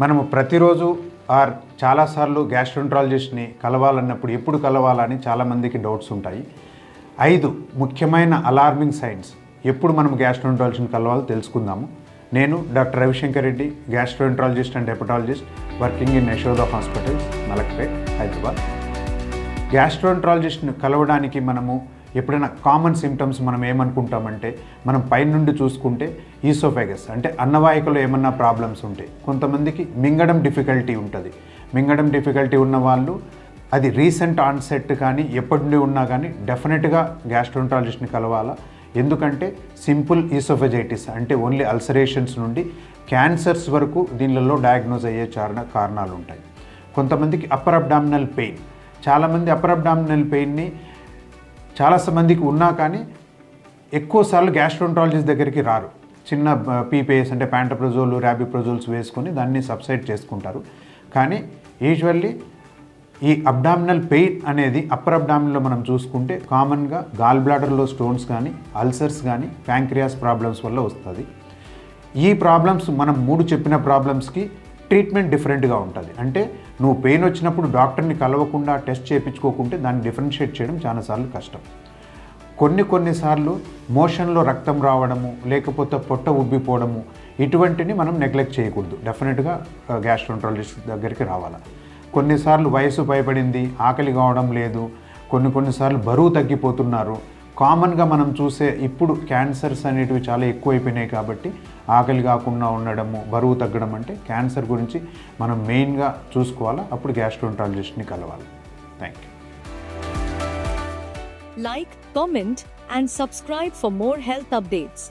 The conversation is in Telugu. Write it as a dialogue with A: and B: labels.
A: మనము ప్రతిరోజు ఆర్ చాలాసార్లు గ్యాస్ట్రోంట్రాలజిస్ట్ని కలవాలన్నప్పుడు ఎప్పుడు కలవాలని చాలామందికి డౌట్స్ ఉంటాయి. ఐదు ముఖ్యమైన అలార్మింగ్ సైన్స్. ఎప్పుడు మనం గ్యాస్ట్రోంట్రాలజిస్ట్ని కలవాలో తెలుసుకుందాము. నేను doctor Ravishankar Reddy gastroenterologist and hepatologist working in Yashoda hospitals Malakpet Hyderabad. గ్యాస్ట్రోంట్రాలజిస్ట్ని కలవడానికి మనము ఎప్పుడైనా కామన్ సిమ్టమ్స్ మనం ఏమనుకుంటామంటే మనం పైనుండి చూసుకుంటే ఈసోఫెగస్ అంటే అన్నవాహికలో ఏమన్నా ప్రాబ్లమ్స్ ఉంటాయి కొంతమందికి మింగడం డిఫికల్టీ ఉంటుంది. మింగడం డిఫికల్టీ ఉన్న వాళ్ళు అది రీసెంట్ ఆన్సెట్ కానీ ఎప్పటి నుండి ఉన్నా కానీ డెఫినెట్గా గ్యాస్ట్రోంటాలజిస్ట్ని కలవాలా. ఎందుకంటే సింపుల్ ఈసోఫెజైటిస్ అంటే ఓన్లీ అల్సరేషన్స్ నుండి క్యాన్సర్స్ వరకు దీనిలలో డయాగ్నోజ్ అయ్యే చారణ కారణాలు ఉంటాయి కొంతమందికి అప్పర్ అబ్డామినల్ పెయిన్ చాలామంది అప్పర్ అబ్డామినల్ పెయిన్ని చాలా మందికి ఉన్నా కానీ ఎక్కువసార్లు గ్యాస్ట్రోంట్రాలజిస్ట్ దగ్గరికి రారు. చిన్న పీపీఎస్ అంటే ప్యాంటప్రజోలు ర్యాబిప్రజోల్స్ వేసుకొని దాన్ని సబ్సైడ్ చేసుకుంటారు. కానీ యూజువల్లీ ఈ అబ్డామినల్ పెయిన్ అనేది అప్పర్ అబ్డామినల్లో మనం చూసుకుంటే కామన్గా గాల్ బ్లాడర్లో స్టోన్స్ కానీ అల్సర్స్ కానీ ప్యాంక్రియాస్ ప్రాబ్లమ్స్ వల్ల వస్తుంది. ఈ ప్రాబ్లమ్స్ మనం మూడు చెప్పిన ప్రాబ్లమ్స్కి ట్రీట్మెంట్ డిఫరెంట్గా ఉంటుంది. అంటే నువ్వు పెయిన్ వచ్చినప్పుడు డాక్టర్ని కలవకుండా టెస్ట్ చేయించుకోకుంటే దాన్ని డిఫరెన్షియేట్ చేయడం చాలాసార్లు కష్టం. కొన్ని కొన్నిసార్లు మోషన్లో రక్తం రావడము లేకపోతే పొట్ట ఉబ్బిపోవడము ఇటువంటిని మనం నెగ్లెక్ట్ చేయకూడదు. డెఫినెట్గా గ్యాస్ట్రోంట్రాలజిస్ట్ దగ్గరికి రావాలి. కొన్నిసార్లు వయసు భయపడింది ఆకలి కావడం లేదు కొన్ని కొన్నిసార్లు బరువు తగ్గిపోతున్నారు కామన్గా మనం చూసే ఇప్పుడు క్యాన్సర్స్ అనేటివి చాలా ఎక్కువైపోయినాయి కాబట్టి ఆకలి కాకుండా ఉండడము బరువు తగ్గడం అంటే క్యాన్సర్ గురించి మనం మెయిన్గా చూసుకోవాలా? అప్పుడు గ్యాస్ట్రోంటాలజిస్ట్ని కలవాలి. Thank you
B: like comment and subscribe for more health updates